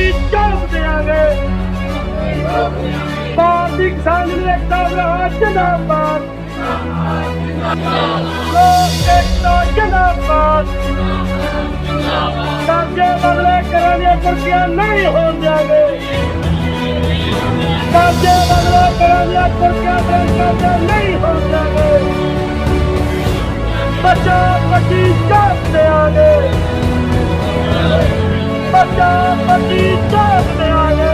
ਦੀ job ਦੇਾਂਗੇ ਭਾਰਤੀ ਕਿਸਾਨ ਜਨਤਾ ਦਾ ਜਿੰਦਾਬਾਦ। ਲੋਕ ਏਕਤਾ, ਜਿੰਦਾਬਾਦ। ਸਾਜੇ ਬਦਲੇ ਕਰਨ ਦੀਆਂ ਕੁਰਸੀਆਂ ਨਹੀਂ ਹੋਣ ਜਾਗੇ ਸਾਜੇ ਬਦਲੇ ਕਰਨ ਦੀਆਂ ਕੁਰਸੀਆਂ ਬ੍ਰਾਂਚਾਂ ਨਹੀਂ ਹੋਣ ਜਾਗੇ ਬਚਾ ਬਚੀ ਜਾਂਦੇ ਆਗੇ ਬੱਚਾ ਪੱਟੀ ਚੌਕ ਦੇਾਂਗੇ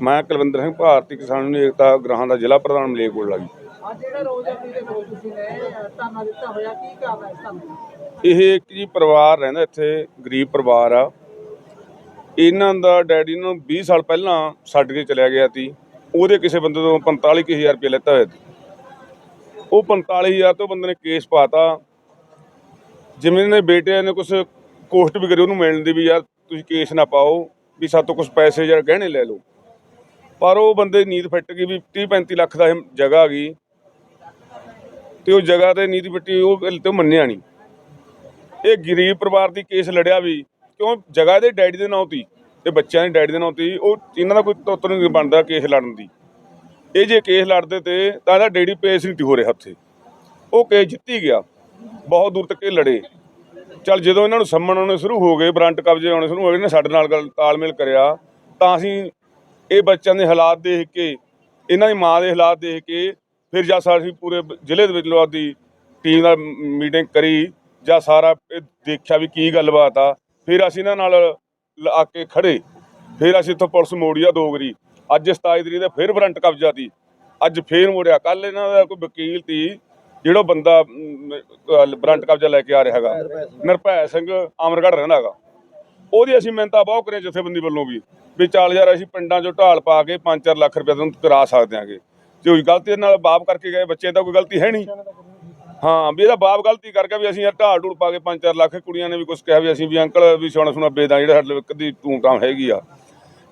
ਮੈਂ ਕੁਲਵਿੰਦਰ ਸਿੰਘ, ਭਾਰਤੀ ਕਿਸਾਨ ਯੂਨੀਅਨ ਏਕਤਾ ਗ੍ਰਾਹਾਂ ਦਾ ਜ਼ਿਲ੍ਹਾ ਪ੍ਰਧਾਨ ਮਲੇਰਕੋਟਲਾ ਜੀ। ਇਹ ਇੱਕ ਜੀ ਪਰਿਵਾਰ ਰਹਿੰਦਾ ਇੱਥੇ, ਗਰੀਬ ਪਰਿਵਾਰ ਆ। ਇਹਨਾਂ ਦਾ ਡੈਡੀ ਨੂੰ 20 ਸਾਲ ਪਹਿਲਾਂ ਛੱਡ ਕੇ ਚਲਿਆ ਗਿਆ ਸੀ। ਉਹਦੇ ਕਿਸੇ ਬੰਦੇ ਤੋਂ 45000 ਰੁਪਏ ਲੈਤਾ ਹੋਇਆ ਸੀ। ਉਹ 45000 ਤੋਂ ਬੰਦੇ ਨੇ ਕੇਸ ਪਾਤਾ। ਜਿਵੇਂ ਨੇ ਬੇਟਿਆਂ ਨੇ ਕੁਝ ਕੋਸ਼ਟ ਵੀ ਕਰੀ, ਉਹਨੂੰ ਮਿਲਣ ਦੀ ਵੀ ਯਾਰ ਤੁਸੀਂ ਕੇਸ ਨਾ ਪਾਓ, ਵੀ ਸਾਤੋਂ ਕੁਝ ਪੈਸੇ ਜਾਂ ਗਹਿਣੇ ਲੈ ਲਓ। ਪਰ ਉਹ ਬੰਦੇ ਨੀਂਦ ਫਿੱਟ ਗਈ, ਵੀ 30 35 ਲੱਖ ਦਾ ਇਹ ਜਗ੍ਹਾ ਆ ਗਈ। ਤੇ ਉਹ ਜਗ੍ਹਾ ਤੇ ਨੀਤੀ ਪੱਟੀ ਉਹ ਗੱਲ ਤੇ ਮੰਨਿਆ ਨਹੀਂ। ਇਹ ਗਰੀਬ ਪਰਿਵਾਰ ਦੀ ਕੇਸ ਲੜਿਆ ਵੀ, ਕਿਉਂ? ਜਗ੍ਹਾ ਦੇ ਡੈਡੀ ਦੇ ਨਾਂ ਤੀ ਤੇ ਬੱਚਿਆਂ ਦੇ ਡੈਡੀ ਦੇ ਨਾਂ ਤੀ ਉਹ ਇਹਨਾਂ ਦਾ ਕੋਈ ਤੁੱਤ ਨਹੀਂ ਬਣਦਾ ਕੇਸ ਲੜਨ ਦੀ। ਇਹ ਜੇ ਕੇਸ ਲੜਦੇ ਤੇ ਤਾਂ ਇਹਦਾ ਡੈਡੀ ਪੇਸ ਨਹੀਂ ਹੋ ਰਿਹਾ ਉੱਥੇ ਉਹ ਕੇਸ ਜਿੱਤੀ ਗਿਆ, ਬਹੁਤ ਦੂਰ ਤੱਕ ਇਹ ਲੜੇ। ਚਲ ਜਦੋਂ ਇਹਨਾਂ ਨੂੰ ਸੰਮਣ ਆਉਣੇ ਸ਼ੁਰੂ ਹੋ ਗਏ ਬਰੰਟ ਕਬਜ਼ੇ ਆਉਣੇ ਸ਼ੁਰੂ ਹੋ ਗਏ ਨੇ ਸਾਡੇ ਨਾਲ ਗੱਲ ਤਾਲਮੇਲ ਕਰਿਆ, ਤਾਂ ਅਸੀਂ ਇਹ ਬੱਚਿਆਂ ਦੇ ਹਾਲਾਤ ਦੇਖ ਕੇ, ਇਹਨਾਂ ਦੀ ਮਾਂ ਦੇ ਹਾਲਾਤ ਦੇਖ ਕੇ ਫਿਰ ਜਦ ਅਸੀਂ ਪੂਰੇ ਜ਼ਿਲ੍ਹੇ ਦੇ ਵਿੱਚ ਲੋਕ ਦੀ ਟੀਮ ਨਾਲ ਮੀਟਿੰਗ ਕਰੀ, ਜਾਂ ਸਾਰਾ ਇਹ ਦੇਖਿਆ ਵੀ ਕੀ ਗੱਲਬਾਤ ਆ। ਫਿਰ ਅਸੀਂ ਇਹਨਾਂ ਨਾਲ ਆ ਕੇ ਖੜੇ ਫਿਰ ਅਸੀਂ ਇੱਥੋਂ ਪੁਲਿਸ ਮੋੜੀ ਆ ਦੋ ਵਾਰੀ ਅੱਜ 27 ਤਰੀਕ ਦਾ ਫਿਰ ਬਰੰਟ ਕਬਜ਼ਾ ਤੀ ਅੱਜ ਫੇਰ ਮੋੜਿਆ। ਕੱਲ ਇਹਨਾਂ ਦਾ ਕੋਈ ਵਕੀਲ ਤੀ, ਜਿਹੜਾ ਬੰਦਾ ਬਰੰਟ ਕਬਜ਼ਾ ਲੈ ਕੇ ਆ ਰਿਹਾ ਹੈਗਾ। ਨਿਰਭੈ ਸਿੰਘ ਅਮਰਗੜ੍ਹ ਰਹਿੰਦਾ ਹੈਗਾ। ਉਹਦੀ ਅਸੀਂ ਮਿਹਨਤਾਂ ਬਹੁਤ ਕਰੀਆਂ ਜਥੇਬੰਦੀ ਵੱਲੋਂ ਵੀ। ਵੀ ਚੱਲ ਅਸੀਂ ਪਿੰਡਾਂ 'ਚੋਂ ਢਾਲ ਪਾ ਕੇ 5-4 ਲੱਖ ਰੁਪਏ ਤੁਹਾਨੂੰ ਕਰਾ ਸਕਦੇ ਆਂਗੇ। ਜੇ ਉਹ ਗਲਤੀ ਨਾਲ ਬਾਪ ਕਰਕੇ ਗਏ ਬੱਚੇ ਦਾ ਕੋਈ ਗਲਤੀ ਹੈ ਨਹੀਂ। ਹਾਂ, ਵੀ ਇਹਦਾ ਬਾਪ ਗਲਤੀ ਕਰਕੇ ਵੀ ਅਸੀਂ ਢਾਲ ਢੂਲ ਪਾ ਕੇ 5-4 ਲੱਖ ਕੁੜੀਆਂ ਨੇ ਵੀ ਕੁਝ ਕਿਹਾ ਵੀ ਅਸੀਂ ਵੀ ਅੰਕਲ ਵੀ ਸੋਨਾ ਸੁਣਾ ਬੇਦਾਂ ਜਿਹੜਾ ਸਾਡੇ ਇੱਕ ਦੀ ਟੂਮ ਟਾਮ ਹੈਗੀ ਆ।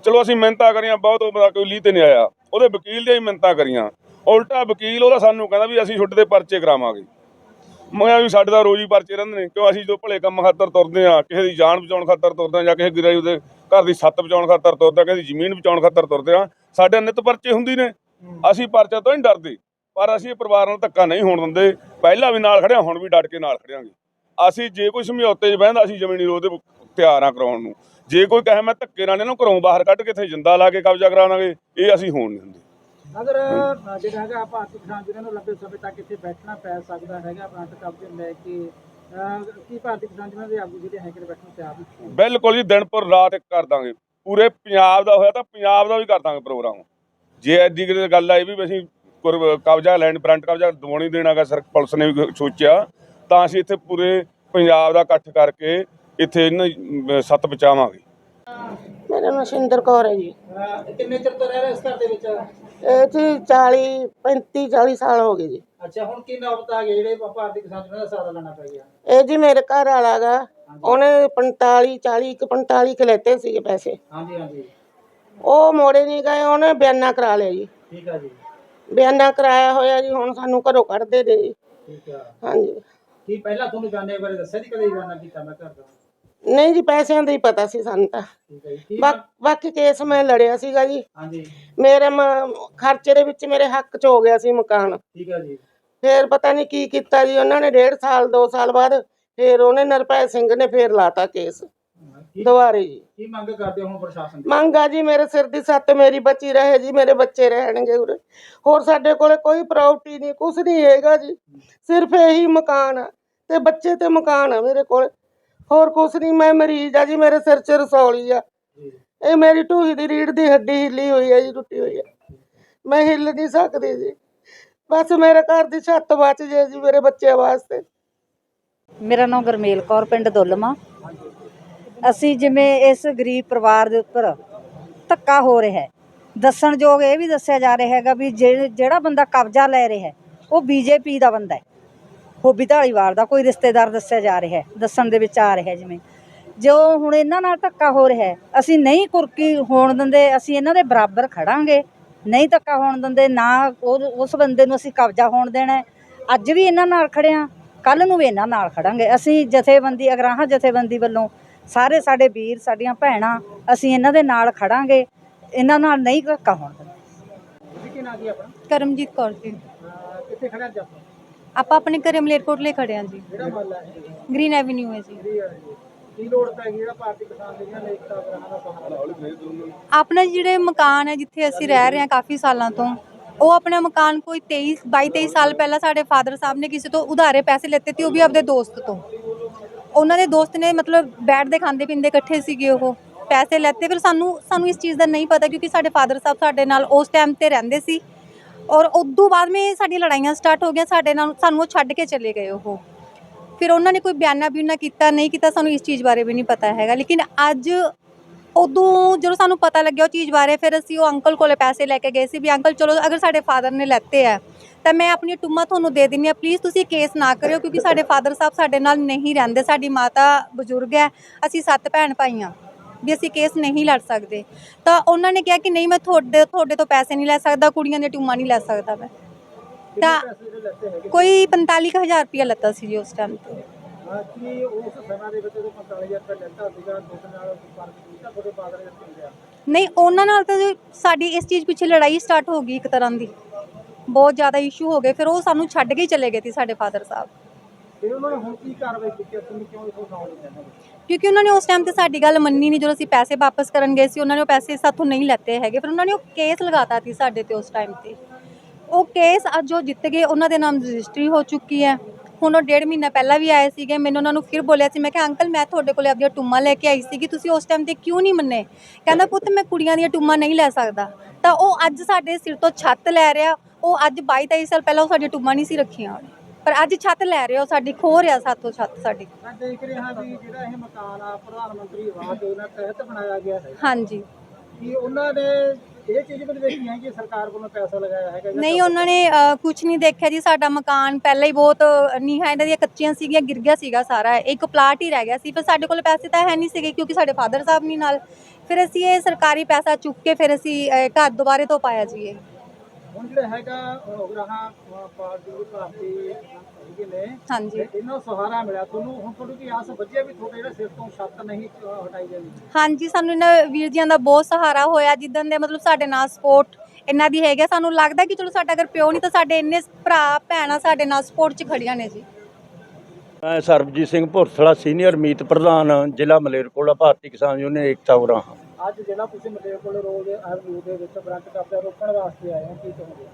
ਚਲੋ ਅਸੀਂ ਮਿਹਨਤਾਂ ਕਰੀਆਂ, ਬਹੁਤ ਉਹ ਕੋਈ ਲੀਹ ਤੇ ਨਹੀਂ ਆਇਆ। ਉਹਦੇ ਵਕੀਲ ਦੀਆਂ ਹੀ ਮਿਹਨਤਾਂ ਕਰੀਆਂ। ਉਲਟਾ ਵਕੀਲ ਉਹਦਾ ਸਾਨੂੰ ਕਹਿੰਦਾ ਵੀ ਅਸੀਂ ਛੁੱਟ ਦੇ ਪਰਚੇ ਕਰਾਵਾਂਗੇ। ਮੈਂ ਵੀ ਸਾਡੇ ਦਾ ਰੋਜ਼ ਹੀ ਪਰਚੇ ਰਹਿੰਦੇ ਨੇ, ਕਿਉਂ ਅਸੀਂ ਜੋ ਭਲੇ ਕੰਮ ਖਾਤਰ ਤੁਰਦੇ ਆ ਕਿਸੇ ਦੀ ਜਾਨ ਬਚਾਉਣ ਖਾਤਰ ਤੁਰਦੇ ਆ ਜਾਂ ਕਿਸੇ ਗਿਰੇ ਉਹਦੇ ਘਰ ਦੀ ਛੱਤ ਬਚਾਉਣ ਖਾਤਰ ਤੁਰਦੇ ਆ ਕਿਸੇ ਦੀ ਜ਼ਮੀਨ ਬਚਾਉਣ ਖਾਤਰ ਤੁਰਦੇ ਆ ਸਾਡੇ ਨਿਤ ਪਰਚੇ ਹੁੰਦੀ ਨੇ। ਅਸੀਂ ਪਰਚੇ ਤੋਂ ਨਹੀਂ ਡਰਦੇ ਪਰ ਅਸੀਂ ਪਰਿਵਾਰ ਨਾਲ ਧੱਕਾ ਨਹੀਂ ਹੋਣ ਦਿੰਦੇ। ਪਹਿਲਾਂ ਵੀ ਨਾਲ ਖੜਿਆ ਹੁਣ ਵੀ ਡਟ ਕੇ ਨਾਲ ਖੜਿਆਂਗੇ ਅਸੀਂ ਜੇ ਕੋਈ ਸਮਝੌਤੇ 'ਚ ਬਹਿੰਦਾ ਅਸੀਂ ਜ਼ਮੀਨੀ ਰੋਧ ਤਿਆਰ ਆ ਕਰਾਉਣ ਨੂੰ। ਜੇ ਕੋਈ ਕਹੇ ਮੈਂ ਧੱਕੇ ਨਾਲ ਇਹਨੂੰ ਘਰੋਂ ਬਾਹਰ ਕੱਢ ਕੇ ਇੱਥੇ ਜਿੰਦਾ ਲਾ ਕੇ ਕਬਜ਼ਾ ਕਰਾਵਾਂਗੇ ਇਹ ਅਸੀਂ ਹੋਣ ਨਹੀਂ ਦਿੰਦੇ। ਅਗਰ ਅ, ਜਿਹੜਾ ਹੈਗਾ ਭਾਰਤੀ ਕਿਸਾਨ ਜਿਹਨਾਂ ਨੂੰ ਲੰਬੇ ਸਮੇਂ ਤੱਕ ਇੱਥੇ ਬੈਠਣਾ ਪੈ ਸਕਦਾ ਹੈਗਾ ਬ੍ਰਾਂਟ ਕਬਜ਼ੇ ਲੈ ਕੇ। ਅ, ਕੀ ਭਾਰਤੀ ਕਿਸਾਨ ਜਿਹਨਾਂ ਦੇ ਆਗੂ ਜਿਹੜੇ ਹੈਗੇ ਨੇ ਬੈਠਣ ਨੂੰ ਤਿਆਰ ਨੇ? ਬਿਲਕੁਲ ਜੀ ਦਿਨ ਪਰ ਰਾਤ ਕਰ ਦਾਂਗੇ। ਪੂਰੇ ਪੰਜਾਬ ਦਾ ਹੋਇਆ ਤਾਂ ਪੰਜਾਬ ਦਾ ਵੀ ਕਰ ਦਾਂਗੇ ਪ੍ਰੋਗਰਾਮ। ਜੇ ਐਡੀ ਗੱਲ ਆਈ ਵੀ ਅਸੀਂ ਕਬਜ਼ਾ ਲੈਂਡ ਫਰੰਟ ਕਬਜ਼ਾ ਦਿਵਾਉਣੀ ਦੇਣਾਗਾ ਸਰ ਪੁਲਿਸ ਨੇ ਵੀ ਸੋਚਿਆ ਤਾਂ ਅਸੀਂ ਇੱਥੇ ਪੂਰੇ ਪੰਜਾਬ ਦਾ ਇਕੱਠ ਕਰਕੇ ਇੱਥੇ ਇਹਨਾਂ ਸੱਤ ਬਚਾਵਾਂਗੇ ਮੇਰਾ ਨਾਮ ਸ਼ਿੰਦਰ ਕੌਰ ਹੈ ਜੀ। ਕਿੰਨੇ ਚਿਰ ਤੋਂ ਰਹਿ ਰਹੇ ਇਸ ਘਰ ਦੇ ਵਿੱਚ? ਇਹ ਜੀ 40 35 40 ਸਾਲ ਹੋ ਗਏ ਜੀ। ਅੱਛਾ ਹੁਣ ਕੀ ਨੌਬਤ ਆ ਗਈ? ਜਿਹੜੇ ਭਾਰਤੀ ਕਿਸਾਨ ਜਿਹਨਾਂ ਦਾ ਸਾਥ ਲੈਣਾ ਪੈ ਗਿਆ। ਇਹ ਜੀ ਮੇਰੇ ਘਰ ਵਾਲਾ ਗਾ। ਉਹਨੇ 45 40 ਕਿ 45 ਕਿ ਲੈਤੇ ਸੀਗੇ ਪੈਸੇ। ਹਾਂਜੀ ਹਾਂਜੀ। ਉਹ ਮੋੜੇ ਨਹੀਂ ਗਏ ਉਹਨੇ ਬਿਆਨਾ ਕਰਾ ਲਿਆ ਜੀ। ਠੀਕ ਆ ਜੀ। ਬਿਆਨਾ ਕਰਾਇਆ ਹੋਇਆ ਜੀ ਹੁਣ ਸਾਨੂੰ ਘਰੋਂ ਕੱਢਦੇ ਨੇ ਜੀ। ਠੀਕ ਆ। ਹਾਂਜੀ। ਕੀ ਪਹਿਲਾਂ ਤੁਹਾਨੂੰ ਜਾਣਨੇ ਬਾਰੇ ਦੱਸਿਆ ਨਹੀਂ ਕਦੇ ਜਾਣਨਾ ਕੀਤਾ ਮੈਂ ਘਰ ਦਾ? ਨਹੀਂ ਜੀ ਪੈਸਿਆਂ ਦਾ ਹੀ ਪਤਾ ਸੀ ਸਾਨੂੰ ਤਾਂ। ਠੀਕ ਹੈ ਜੀ ਕੀ ਬਾ- ਬਾਕੀ ਕੇਸ ਮੈਂ ਲੜਿਆ ਸੀਗਾ ਜੀ। ਹਾਂਜੀ। ਮੇਰੇ ਮ- ਖਰਚੇ ਦੇ ਵਿੱਚ ਮੇਰੇ ਹੱਕ 'ਚ ਹੋ ਗਿਆ ਸੀ ਮਕਾਨ। ਠੀਕ ਆ ਜੀ। ਫੇਰ ਪਤਾ ਨਹੀਂ ਕੀ ਕੀਤਾ ਜੀ ਉਹਨਾਂ ਨੇ ਡੇਢ ਸਾਲ 2 ਸਾਲ ਬਾਅਦ ਫੇਰ ਉਹਨੇ ਨਿਰਭੈ ਸਿੰਘ ਨੇ ਫੇਰ ਲਾਤਾ ਕੇਸ। ਦੁਬਾਰੇ ਜੀ। ਕੀ ਮੰਗ ਕਰਦੇ ਹੋ ਹੁਣ ਪ੍ਰਸ਼ਾਸਨ ਦੀ? ਮੰਗਾ ਜੀ ਮੇਰੇ ਸਿਰ ਦੀ ਸੱਤ ਮੇਰੀ ਬੱਚੀ ਰਹੇ ਜੀ ਮੇਰੇ ਬੱਚੇ ਰਹਿਣਗੇ ਉਰੇ। ਹੋਰ ਸਾਡੇ ਕੋਲੇ ਕੋਈ ਪ੍ਰਾਪਰਟੀ ਨਹੀਂ ਕੁਝ ਨਹੀਂ ਹੈਗਾ ਜੀ। ਸਿਰਫ ਇਹੀ ਮਕਾਨ ਆ ਤੇ ਬੱਚੇ ਤੇ ਮਕਾਨ ਆ ਮੇਰੇ ਕੋਲ। ਹੋਰ ਕੁਝ ਨਹੀਂ ਮੈਂ ਮਰੀਜ਼ ਆ ਜੀ ਮੇਰੇ ਸਿਰ 'ਚ ਰਸੌਲੀ ਆ। ਇਹ ਮੇਰੀ ਢੂਹੀ ਦੀ ਰੀੜ ਦੀ ਹੱਡੀ ਹਿੱਲੀ ਹੋਈ ਹੈ ਜੀ ਟੁੱਟੀ ਹੋਈ ਹੈ ਮੈਂ ਹਿੱਲ ਨਹੀਂ ਸਕਦੀ ਜੀ। ਬਸ ਮੇਰੇ ਘਰ ਦੀ ਛੱਤ ਬਚ ਜੇ ਜੀ ਮੇਰੇ ਬੱਚਿਆਂ ਵਾਸਤੇ। ਮੇਰਾ ਨਾਮ ਗਰਮੇਲ ਕੌਰ ਪਿੰਡ ਦੁੱਲਮਾ। ਅਸੀਂ ਜਿਵੇਂ ਇਸ ਗਰੀਬ ਪਰਿਵਾਰ ਦੇ ਉੱਪਰ ਧੱਕਾ ਹੋ ਰਿਹਾ ਹੈ ਦੱਸਣਯੋਗ ਇਹ ਵੀ ਦੱਸਿਆ ਜਾ ਰਿਹਾ ਹੈਗਾ ਵੀ ਜਿਹੜੇ- ਜਿਹੜਾ ਬੰਦਾ ਕਬਜ਼ਾ ਲੈ ਰਿਹਾ ਹੈ, ਉਹ ਬੀਜੇਪੀ ਦਾ ਬੰਦਾ ਹੈ। ਹੋਬੀ ਢਾਲੀਵਾਲ ਦਾ ਕੋਈ ਰਿਸ਼ਤੇਦਾਰ ਦੱਸਿਆ ਜਾ ਰਿਹਾ ਹੈ, ਦੱਸਣ ਦੇ ਵਿੱਚ ਆ ਰਿਹਾ ਜਿਵੇਂ। ਜੋ ਹੁਣ ਇਹਨਾਂ ਨਾਲ ਧੱਕਾ ਹੋ ਰਿਹਾ ਅਸੀਂ ਨਹੀਂ ਕੁਰਕੀ ਹੋਣ ਦਿੰਦੇ, ਅਸੀਂ ਇਹਨਾਂ ਦੇ ਬਰਾਬਰ ਖੜਾਂਗੇ। ਨਹੀਂ ਧੱਕਾ ਹੋਣ ਦਿੰਦੇ, ਨਾ ਉਹ, ਉਸ ਬੰਦੇ ਨੂੰ ਅਸੀਂ ਕਬਜ਼ਾ ਹੋਣ ਦੇਣਾ ਅੱਜ ਵੀ ਇਹਨਾਂ ਨਾਲ ਖੜਿਆ ਕੱਲ ਨੂੰ ਵੀ ਇਹਨਾਂ ਨਾਲ ਖੜਾਂਗੇ। ਅਸੀਂ ਜਥੇਬੰਦੀ, ਅਗਰਾਹਾਂ ਜਥੇਬੰਦੀ ਵੱਲੋਂ ਸਾਰੇ ਸਾਡੇ ਵੀਰ ਸਾਡੀਆਂ ਭੈਣਾਂ ਅਸੀਂ ਇਹਨਾਂ ਦੇ ਨਾਲ ਖੜਾਂਗੇ। ਇਹਨਾਂ ਨਾਲ ਨਹੀਂ ਧੱਕਾ ਹੋਣ ਦਿੰਦੇ ਤੁਸੀਂ ਕੀ ਨਾਂ ਜੀ ਆਪਣਾ? ਕਰਮਜੀਤ ਕੌਰ ਜੀ। ਕਿੱਥੇ ਖੜਿਆ ਜੀ ਆਪਾਂ? ਆਪਾਂ ਆਪਣੇ ਘਰੇ ਮਲੇਰਕੋਟਲੇ ਖੜੇ ਹਾਂ ਜੀ। ਕਿਹੜਾ ਮਹੱਲਾ ਹੈ ਇਹ? ਗ੍ਰੀਨ ਐਵਨਿਊ ਹੈ ਜੀ। ਕੀ ਲੋੜ ਪੈ ਗਈ ਜਿਹੜਾ ਭਾਰਤੀ ਕਿਸਾਨ ਯੂਨੀਅਨ ਨੇ ਏਕਤਾ ਗ੍ਰਹਿ ਦਾ ਸਹਾਰਾ ਆਪਣਾ ਜਿਹੜੇ ਮਕਾਨ ਹੈ ਜਿੱਥੇ ਅਸੀਂ ਰਹਿ ਰਹੇ ਹਾਂ ਕਾਫੀ ਸਾਲਾਂ ਤੋਂ ਉਹ ਆਪਣਾ ਮਕਾਨ ਕੋਈ 23 22 23 ਸਾਲ ਪਹਿਲਾਂ ਸਾਡੇ ਫਾਦਰ ਸਾਹਿਬ ਨੇ ਕਿਸੇ ਤੋਂ ਉਧਾਰੇ ਪੈਸੇ ਲੈਤੇ ਤੇ ਉਹ ਵੀ ਆਪਦੇ ਦੋਸਤ ਤੋਂ। ਉਹਨਾਂ ਦੇ ਦੋਸਤ ਨੇ ਮਤਲਬ ਬੈਠਦੇ ਖਾਂਦੇ ਪੀਂਦੇ ਇਕੱਠੇ ਸੀਗੇ ਉਹ, ਪੈਸੇ ਲੈਤੇ। ਫਿਰ ਸਾਨੂੰ ਸਾਨੂੰ ਇਸ ਚੀਜ਼ ਦਾ ਨਹੀਂ ਪਤਾ ਕਿਉਂਕਿ ਸਾਡੇ ਫਾਦਰ ਸਾਹਿਬ ਸਾਡੇ ਨਾਲ ਉਸ ਟਾਈਮ ਤੇ ਰਹਿੰਦੇ ਸੀ। ਔਰ ਉਦੋਂ ਬਾਅਦ ਮੇ ਸਾਡੀਆਂ ਲੜਾਈਆਂ ਸਟਾਰਟ ਹੋ ਗਈਆਂ, ਸਾਡੇ ਨਾਲ ਸਾਨੂੰ ਉਹ ਛੱਡ ਕੇ ਚਲੇ ਗਏ ਉਹ। ਫਿਰ ਉਹਨਾਂ ਨੇ ਕੋਈ ਬਿਆਨਾ ਬਿਊਨਾ ਕੀਤਾ, ਨਹੀਂ ਕੀਤਾ, ਸਾਨੂੰ ਇਸ ਚੀਜ਼ ਬਾਰੇ ਵੀ ਨਹੀਂ ਪਤਾ ਹੈਗਾ। ਲੇਕਿਨ ਅੱਜ ਉਦੋਂ ਜਦੋਂ ਸਾਨੂੰ ਪਤਾ ਲੱਗਿਆ ਉਹ ਚੀਜ਼ ਬਾਰੇ ਫਿਰ ਅਸੀਂ ਉਹ ਅੰਕਲ ਕੋਲੇ ਪੈਸੇ ਲੈ ਕੇ ਗਏ ਸੀ ਵੀ ਅੰਕਲ ਚਲੋ ਅਗਰ ਸਾਡੇ ਫਾਦਰ ਨੇ ਲੈਤੇ ਆ ਤਾਂ ਮੈਂ ਆਪਣੀ ਟੁੰਮਾ ਤੁਹਾਨੂੰ ਦੇ ਦਿੰਨੀ ਆ ਪਲੀਜ਼ ਤੁਸੀਂ ਕੇਸ ਨਾ ਕਰਿਓ ਕਿਉਂਕਿ ਸਾਡੇ ਫਾਦਰ ਸਾਹਿਬ ਸਾਡੇ ਨਾਲ ਨਹੀਂ ਰਹਿੰਦੇ ਸਾਡੀ ਮਾਤਾ ਬਜ਼ੁਰਗ ਹੈ ਅਸੀਂ ਸੱਤ ਭੈਣ ਭਾਈ ਹਾਂ ਵੀ ਅਸੀਂ ਕੇਸ ਨਹੀਂ ਲੜ ਸਕਦੇ। ਤਾਂ ਉਹਨਾਂ ਨੇ ਕਿਹਾ ਕਿ ਨਹੀਂ ਮੈਂ ਤੁਹਾਡੇ ਤੁਹਾਡੇ ਤੋਂ ਪੈਸੇ ਨਹੀਂ ਲੈ ਸਕਦਾ ਕੁੜੀਆਂ ਦੀਆਂ ਟੁੰਮਾਂ ਨਹੀਂ ਲੈ ਸਕਦਾ ਮੈਂ। ਤਾਂ ਕੋਈ 45000 ਰੁਪਇਆ ਲੱਤਾ ਸੀ ਜੀ ਉਸ ਟਾਈਮ ਤੇ। ਕੀ ਉਸ ਸਮੇਂ ਦੇ ਵਿੱਚ ਜਦੋਂ 45000 ਰੁਪਏ ਲੈਤਾ ਸੀਗਾ ਦੁੱਧ ਨਾਲ ਸੰਪਰਕ ਕੀਤਾ ਤੁਹਾਡੇ ਫਾਦਰ ਨੇ ਕਿਹਾ ਨਹੀਂ ਉਹਨਾਂ ਨਾਲ ਤਾਂ ਸਾਡੀ ਇਸ ਚੀਜ਼ ਪਿੱਛੇ ਲੜਾਈ ਸਟਾਰਟ ਹੋ ਗਈ ਇੱਕ ਤਰ੍ਹਾਂ ਦੀ। ਬਹੁਤ ਜ਼ਿਆਦਾ ਇਸ਼ੂ ਹੋ ਗਏ ਫਿਰ ਉਹ ਸਾਨੂੰ ਛੱਡ ਕੇ ਹੀ ਚਲੇ ਗਏ ਸੀ ਸਾਡੇ ਫਾਦਰ ਸਾਹਿਬ। ਫਿਰ ਉਹਨਾਂ ਨੇ ਹੁਣ ਕੀ ਕਾਰਵਾਈ ਕੀਤੀ ਹੈ? ਤੁਸੀਂ ਕਿਉਂ ਇਥੋਂ ਨੌਲੇਜ ਲੈਣਾ ਕਿਉਂਕਿ ਉਹਨਾਂ ਨੇ ਉਸ ਟਾਈਮ ਤੇ ਸਾਡੀ ਗੱਲ ਮੰਨੀ ਨਹੀਂ ਜਦੋਂ ਅਸੀਂ ਪੈਸੇ ਵਾਪਸ ਕਰਨ ਗਏ ਸੀ ਉਹਨਾਂ ਨੇ ਉਹ ਪੈਸੇ ਸਾਥੋਂ ਨਹੀਂ ਲੈਤੇ ਹੈਗੇ ਫਿਰ ਉਹਨਾਂ ਨੇ ਉਹ ਕੇਸ ਲਗਾਤਾ ਸੀ ਸਾਡੇ ਤੇ ਉਸ ਟਾਈਮ ਤੇ। ਉਹ ਕੇਸ ਅੱਜ ਉਹ ਜਿੱਤ ਗਏ ਉਹਨਾਂ ਦੇ ਨਾਮ ਰਜਿਸਟਰੀ ਹੋ ਚੁੱਕੀ ਹੈ। ਹੁਣ ਉਹ ਡੇਢ ਮਹੀਨਾ ਪਹਿਲਾਂ ਵੀ ਆਏ ਸੀਗੇ ਮੈਨੂੰ ਉਹਨਾਂ ਨੂੰ ਫਿਰ ਬੋਲਿਆ ਸੀ ਮੈਂ ਕਿਹਾ ਅੰਕਲ ਮੈਂ ਤੁਹਾਡੇ ਕੋਲੇ ਆਪਣੀਆਂ ਟੁੰਮਾਂ ਲੈ ਕੇ ਆਈ ਸੀਗੀ ਤੁਸੀਂ ਉਸ ਟਾਈਮ ਤੇ ਕਿਉਂ ਨਹੀਂ ਮੰਨੇ? ਕਹਿੰਦਾ ਪੁੱਤ ਮੈਂ ਕੁੜੀਆਂ ਦੀਆਂ ਟੁੰਮਾਂ ਨਹੀਂ ਲੈ ਸਕਦਾ। ਤਾਂ ਉਹ ਅੱਜ ਸਾਡੇ ਸਿਰ ਤੋਂ ਛੱਤ ਲੈ ਰਿਹਾ ਉਹ ਅੱਜ 22 23 ਸਾਲ ਪਹਿਲਾਂ ਉਹ ਸਾਡੀਆਂ ਟੁੰਮਾਂ ਨਹੀਂ ਸੀ ਰੱਖੀਆਂ। ਉਹਨੇ ਪਰ ਅੱਜ ਛੱਤ ਲੈ ਰਿਹਾ ਉਹ ਸਾਡੀ ਖੋ ਰਿਹਾ ਸਾਥੋਂ ਛੱਤ ਸਾਡੀ। ਮੈਂ ਦੇਖ ਰਿਹਾ ਵੀ ਜਿਹੜਾ ਇਹ ਮਕਾਨ ਆ ਪ੍ਰਧਾਨ ਮੰਤਰੀ ਆਵਾਸ ਯੋਜਨਾ ਤਹਿਤ ਬਣਾਇਆ ਗਿਆ ਹੈ। ਹਾਂਜੀ। ਕਿ ਉਹਨਾਂ ਨੇ ਇਹ ਚੀਜ਼ ਵੀ ਦੇਖੀ ਹੈ ਕਿ ਸਰਕਾਰ ਵੱਲੋਂ ਪੈਸਾ ਲਗਾਇਆ ਹੈਗਾ ਜਾਂ ਨਹੀਂ ਉਹਨਾਂ ਨੇ ਕੁਝ ਨਹੀਂ ਦੇਖਿਆ ਜੀ ਸਾਡਾ ਮਕਾਨ ਪਹਿਲਾਂ ਹੀ ਬਹੁਤ ਨੀਹਾਂ ਇਹਨਾਂ ਦੀਆਂ ਕੱਚੀਆਂ ਸੀਗੀਆਂ ਗਿਰ ਗਿਆ ਸੀਗਾ ਸਾਰਾ ਇੱਕ ਪਲਾਟ ਹੀ ਰਹਿ ਗਿਆ ਸੀ ਫਿਰ ਸਾਡੇ ਕੋਲ ਪੈਸੇ ਤਾਂ ਹੈ ਨਹੀਂ ਸੀਗੇ ਕਿਉਂਕਿ ਸਾਡੇ ਫਾਦਰ ਸਾਹਿਬ ਨਹੀਂ ਨਾਲ ਫਿਰ ਅਸੀਂ ਇਹ ਸਰਕਾਰੀ ਪੈਸਾ ਚੁੱਕ ਕੇ ਫਿਰ ਅਸੀਂ ਘਰ ਦੁਬਾਰੇ ਤੋਂ ਪਾਇਆ ਜੀ ਇਹ। ਹੁਣ ਜਿਹੜਾ ਹੈਗਾ ਉਗਰਾਹਾਂ ਪਾਰਟੀ ਦੇ ਭਾਰਤੀ ਹੈਗੇ ਨੇ। ਹਾਂਜੀ। ਤੇ ਇਹਨਾਂ ਨੂੰ ਸਹਾਰਾ ਮਿਲਿਆ। ਤੁਹਾਨੂੰ ਹੁਣ ਤੁਹਾਡੀ ਕੀ ਆਸ ਵੱਜਿਆ ਵੀ ਤੁਹਾਡੇ ਜਿਹੜਾ ਸਿਰ ਤੋਂ ਛੱਤ ਨਹੀਂ ਅਹ, ਹਟਾਈ ਜਾਣੀ ਹਾਂਜੀ ਸਾਨੂੰ ਇਹਨਾਂ ਵੀਰ ਜੀਆਂ ਦਾ ਬਹੁਤ ਸਹਾਰਾ ਹੋਇਆ। ਜਿੱਦਣ ਦੇ ਮਤਲਬ ਸਾਡੇ ਨਾਲ ਸਪੋਰਟ ਇਹਨਾਂ ਦੀ ਹੈਗਾ ਸਾਨੂੰ ਲੱਗਦਾ ਕਿ ਚਲੋ ਸਾਡਾ ਅਗਰ ਪਿਓ ਨਹੀਂ ਤਾਂ ਸਾਡੇ ਇੰਨੇ ਭਰਾ ਭੈਣਾਂ ਸਾਡੇ ਨਾਲ ਸਪੋਰਟ 'ਚ ਖੜੀਆਂ ਨੇ ਜੀ। ਮੈਂ ਸਰਬਜੀਤ ਸਿੰਘ ਭੁਰਥਲਾ ਸੀਨੀਅਰ ਮੀਤ ਪ੍ਰਧਾਨ ਜ਼ਿਲ੍ਹਾ ਮਲੇਰਕੋਟਲਾ ਭਾਰਤੀ ਕਿਸਾਨ ਯੂਨੀਅਨ ਏਕਤਾ ਉਗਰਾਹਾਂ। ਅੱਜ ਜਿਹੜਾ ਤੁਸੀਂ ਮਟੇਰ ਰੋਡ ਐਵਨਿਊ ਦੇ ਵਿੱਚ ਬ੍ਰਾਂਚ ਕਬਜ਼ਾ ਰੋਕਣ ਵਾਸਤੇ ਆਏ ਹੋ, ਕੀ ਕਹੋਗੇ?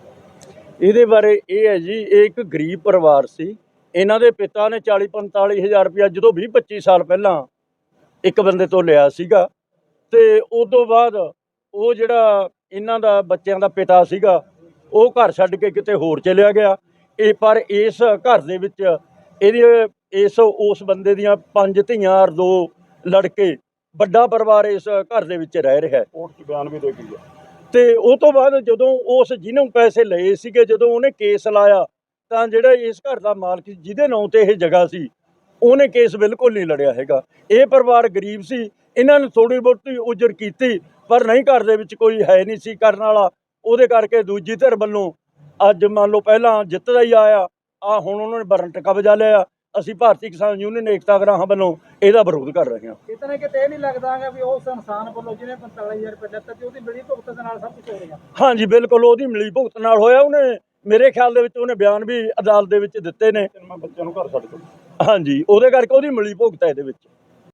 ਇਹਦੇ ਬਾਰੇ ਇਹ ਹੈ ਜੀ, ਇਹ ਇੱਕ ਗਰੀਬ ਪਰਿਵਾਰ ਸੀ। ਇਹਨਾਂ ਦੇ ਪਿਤਾ ਨੇ 40 45 ਹਜ਼ਾਰ ਰੁਪਇਆ ਜਦੋਂ 20 25 ਸਾਲ ਪਹਿਲਾਂ ਇੱਕ ਬੰਦੇ ਤੋਂ ਲਿਆ ਸੀਗਾ ਤੇ ਉਸ ਤੋਂ ਬਾਅਦ ਉਹ ਜਿਹੜਾ ਇਹਨਾਂ ਦਾ ਬੱਚਿਆਂ ਦਾ ਪਿਤਾ ਸੀਗਾ, ਉਹ ਘਰ ਛੱਡ ਕੇ ਕਿਤੇ ਹੋਰ ਚਲਿਆ ਗਿਆ। ਇਹ ਪਰ ਇਸ ਘਰ ਦੇ ਵਿੱਚ ਇਹਦੇ, ਇਸ, ਉਸ ਬੰਦੇ ਦੀਆਂ ਪੰਜ ਧੀਆਂ ਔਰ ਦੋ ਲੜਕੇ ਵੱਡਾ ਪਰਿਵਾਰ ਇਸ ਘਰ ਦੇ ਵਿੱਚ ਰਹਿ ਰਿਹਾ ਹੈ। ਕੋਰਟ 'ਚ ਬਿਆਨ ਵੀ ਦੇ ਗਈ ਹੈ। ਤੇ ਉਹ ਤੋਂ ਬਾਅਦ ਜਦੋਂ ਉਸ ਜਿਹਨੂੰ ਪੈਸੇ ਲਏ ਸੀਗੇ ਜਦੋਂ ਉਹਨੇ ਕੇਸ ਲਾਇਆ ਤਾਂ ਜਿਹੜਾ ਇਸ ਘਰ ਦਾ ਮਾਲਕ ਜਿਹਦੇ ਨਾਂ ਤੇ ਇਹ ਜਗ੍ਹਾ ਸੀ ਉਹਨੇ ਕੇਸ ਬਿਲਕੁਲ ਨਹੀਂ ਲੜਿਆ ਹੈਗਾ। ਇਹ ਪਰਿਵਾਰ ਗਰੀਬ ਸੀ ਇਹਨਾਂ ਨੇ ਥੋੜੀ ਬਹੁਤੀ ਉਜਰ ਕੀਤੀ ਪਰ ਨਹੀਂ ਘਰ ਦੇ ਵਿੱਚ ਕੋਈ ਹੈ ਨਹੀਂ ਸੀ ਕਰਨ ਵਾਲਾ। ਉਹਦੇ ਕਰਕੇ ਦੂਜੀ ਧਿਰ ਵੱਲੋਂ ਅੱਜ ਮੰਨ ਲਓ ਪਹਿਲਾਂ ਜਿੱਤਦਾ ਹੀ ਆਇਆ ਆ ਹੁਣ ਉਹਨਾਂ ਨੇ ਬਰੰਟ ਕਬਜ਼ਾ ਲਿਆ ਅਸੀਂ ਭਾਰਤੀ ਕਿਸਾਨ ਯੂਨੀਅਨ ਏਕਤਾ ਗਰਾਹਾਂ ਵੱਲੋਂ ਇਹਦਾ ਵਿਰੋਧ ਕਰ ਰਹੇ ਹਾਂ। ਕਿਤੇ ਨਾ ਕਿਤੇ ਇਹ ਨਹੀਂ ਲੱਗਦਾ ਹੈਗਾ ਵੀ ਉਸ ਇਨਸਾਨ ਵੱਲੋਂ ਜਿਹਨੇ 45000 ਰੁਪਏ ਲੈਤਾ ਤੇ ਉਹਦੀ ਮਿਲੀ ਭੁਗਤ ਦੇ ਨਾਲ ਸਭ ਕੁਝ ਹੋ ਰਿਹਾ। ਹਾਂਜੀ ਬਿਲਕੁਲ ਉਹਦੀ ਮਿਲੀ ਭੁਗਤ ਨਾਲ ਹੋਇਆ ਉਹਨੇ ਮੇਰੇ ਖਿਆਲ ਦੇ ਵਿੱਚ ਉਹਨੇ ਬਿਆਨ ਵੀ ਅਦਾਲਤ ਦੇ ਵਿੱਚ ਦਿੱਤੇ ਨੇ। ਮੈਂ ਬੱਚਿਆਂ ਨੂੰ ਘਰ ਛੱਡ ਕੇ। ਹਾਂਜੀ ਉਹਦੇ ਕਰਕੇ ਉਹਦੀ ਮਿਲੀ ਭੁਗਤ ਹੈ ਇਹਦੇ ਵਿੱਚ।